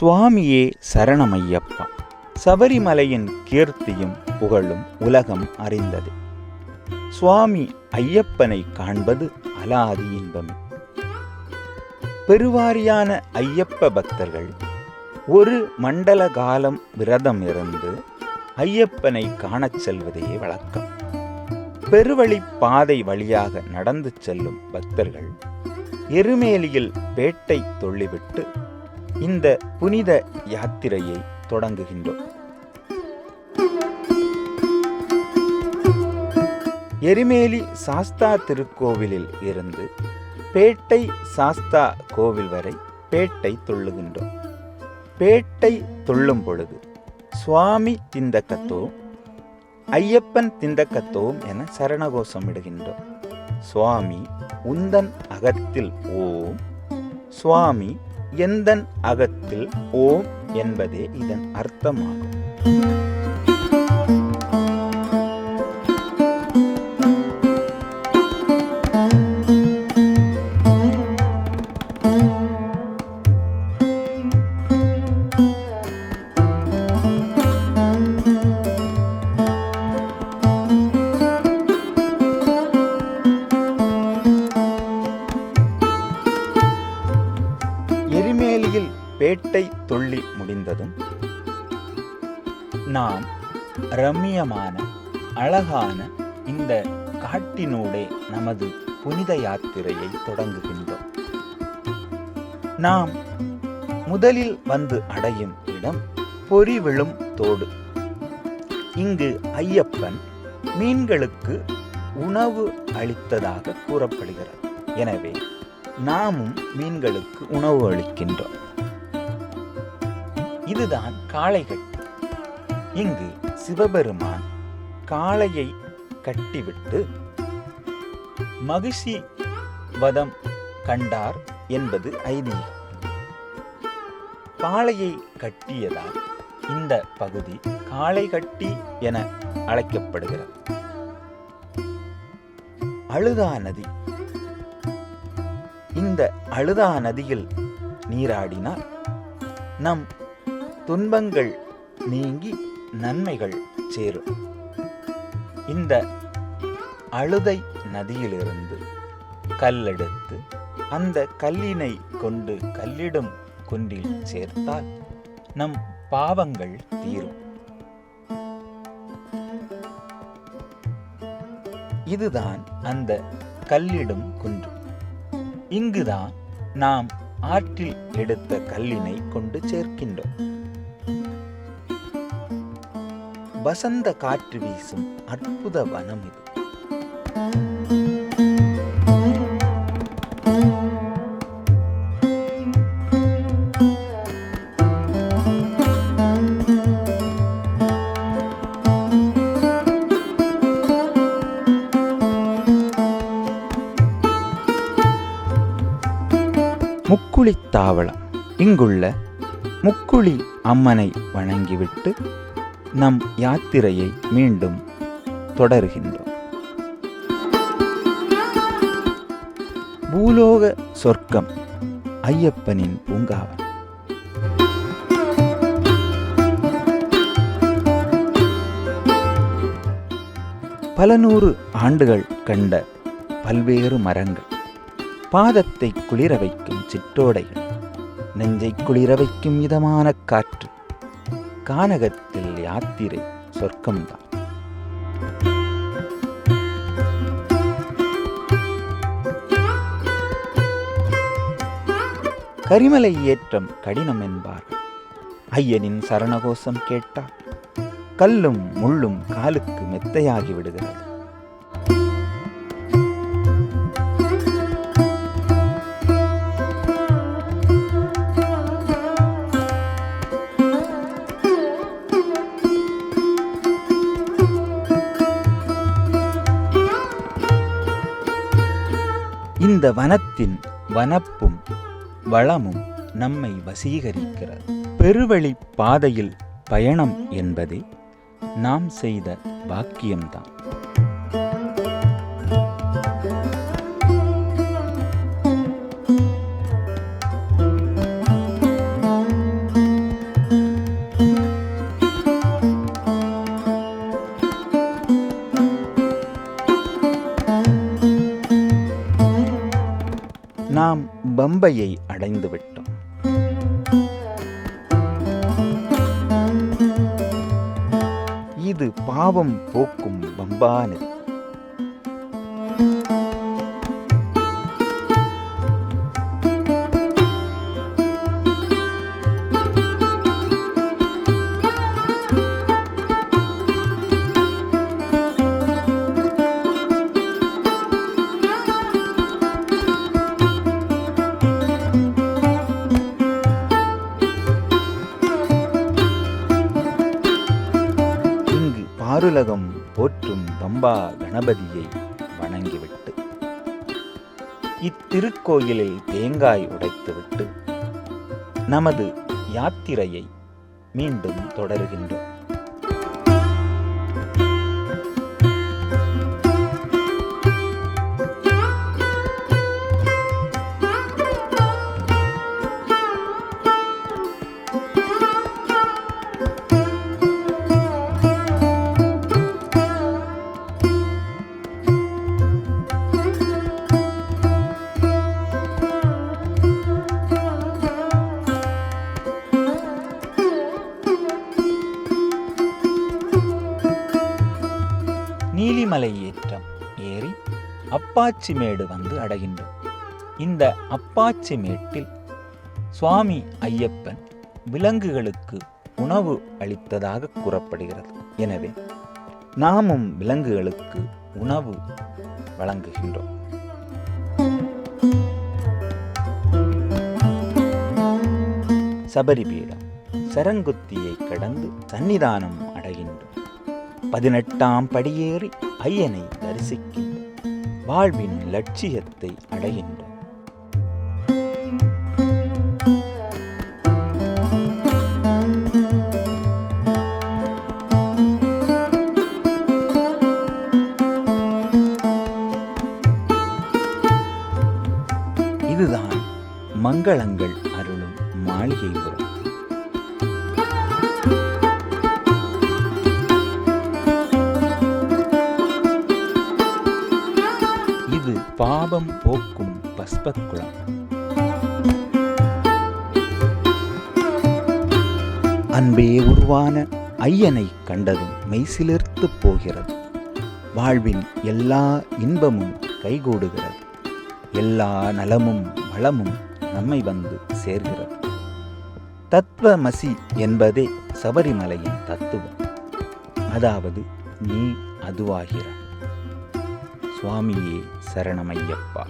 சுவாமியே சரணமையப்பா. சபரிமலையின் கீர்த்தியும் புகழும் உலகம் அறிந்தது. சுவாமி ஐயப்பனை காண்பது அலாதி இன்பமே. பெருவாரியான ஐயப்ப பக்தர்கள் ஒரு மண்டல காலம் விரதம் இருந்து ஐயப்பனை காணச் செல்வதே வழக்கம். பெருவழி பாதை வழியாக நடந்து செல்லும் பக்தர்கள் எருமேலியில் பேட்டை தொள்ளிவிட்டு இந்த புனித யாத்திரையை தொடங்குகின்றோம். எருமேலி சாஸ்தா திருக்கோவிலில் இருந்து பேட்டை சாஸ்தா கோவில் வரை பேட்டை தொள்ளுகின்றோம் பேட்டை தொள்ளும் பொழுது சுவாமி திந்தக்கத்தோம் ஐயப்பன் திந்தக்கத்தோம் என சரணகோஷம் இடுகின்றோம் சுவாமி உந்தன் அகத்தில் ஓம் சுவாமி எந்தன் அகத்தில் ஓம் என்பதே இதன் அர்த்தமாகும். துள்ளி முடிந்ததும் நாம் ரம்மியமான அழகான இந்த காட்டினூடே நமது புனித யாத்திரையை தொடங்குகின்றோம். நாம் முதலில் வந்து அடையும் இடம் பொறிவிழும் தோடு. இங்கு ஐயப்பன் மீன்களுக்கு உணவு அளித்ததாக கூறப்படுகிறது. எனவே நாமும் மீன்களுக்கு உணவு அளிக்கின்றோம். இதுதான் காளைகட்டி இங்கு சிவபெருமான் காளையை கட்டிவிட்டு மகிஷி வதம் கண்டார் என்பது ஐதீகம். காளையை கட்டியதால் இந்த பகுதி காளை கட்டி என அழைக்கப்படுகிறது. அழுதா நதி. இந்த அழுதா நதியில் நீராடினால் நம் துன்பங்கள் நீங்கி நன்மைகள் சேரும். இந்த அழுதை நதியிலிருந்து கல்லெடுத்து அந்த கல்லினை கொண்டு கல்லிடும் குன்றில் சேர்த்தால் நம் பாவங்கள் தீரும். இதுதான் அந்த கல்லிடும் குன்று. இங்குதான் நாம் ஆற்றில் எடுத்த கல்லினை கொண்டு சேர்க்கின்றோம். வசந்த காற்று வீசும் அற்புத வனம் இது. முக்குளித்தாவளம் இங்குள்ள முக்குளி அம்மனை வணங்கிவிட்டு நம் யாத்திரையை மீண்டும் தொடர்கின்றோம். பூலோக சொர்க்கம் ஐயப்பனின் பூங்காவன் பல நூறு ஆண்டுகள் கண்ட பல்வேறு மரங்கள் பாதத்தை குளிர வைக்கும் சிற்றோடைகள் நெஞ்சை குளிர வைக்கும் இதமான காற்று கானகத்தில் யாத்திரை சொர்க்கம்தான். கரிமலை ஏற்றம் கடினம் என்பார்கள். ஐயனின் சரணகோஷம் கேட்டால் கல்லும் முள்ளும் காலுக்கு மெத்தையாகி விடுகிறது. வனத்தின் வனப்பும் வளமும் நம்மை வசீகரிக்கிறது. பெருவழி பாதையில் பயணம் என்பதே நாம் செய்த பாக்கியம்தான். பம்பையை அடைந்துவிட்டோம் இது பாவம் போக்கும் பம்பானது. நதி பாருலகம் போற்றும் பம்பா கணபதியை வணங்கிவிட்டு இத்திருக்கோயிலில் தேங்காய் உடைத்துவிட்டு நமது யாத்திரையை மீண்டும் தொடருகின்றோம். கொல்லிமலை ஏற்றம் ஏறி அப்பாச்சி மேடு வந்து அடைகின்றோம். இந்த அப்பாச்சி மேட்டில் சுவாமி ஐயப்பன் விலங்குகளுக்கு உணவு அளித்ததாக கூறப்படுகிறது. எனவே நாமும் விலங்குகளுக்கு உணவு வழங்குகின்றோம். சபரிபீடம் சரங்குத்தியை கடந்து சன்னிதானம் அடைகின்றோம். பதினெட்டாம் படியேறி ஐயனை தரிசிக்கின்ற வாழ்வின் லட்சியத்தை அடையின் பாவம் போக்கும் பஸ்பக்குளம். அன்பே உருவான ஐயனை கண்டதும் மெய்சிலிர்த்து போகிறது. வாழ்வின் எல்லா இன்பமும் கைகூடுகிறது. எல்லா நலமும் வளமும் நம்மை வந்து சேர்கிறது. தத்துவமசி என்பதே சபரிமலையின் தத்துவம். அதாவது நீ அதுவாகிறாய் சுவாமியே சரணமையப்பா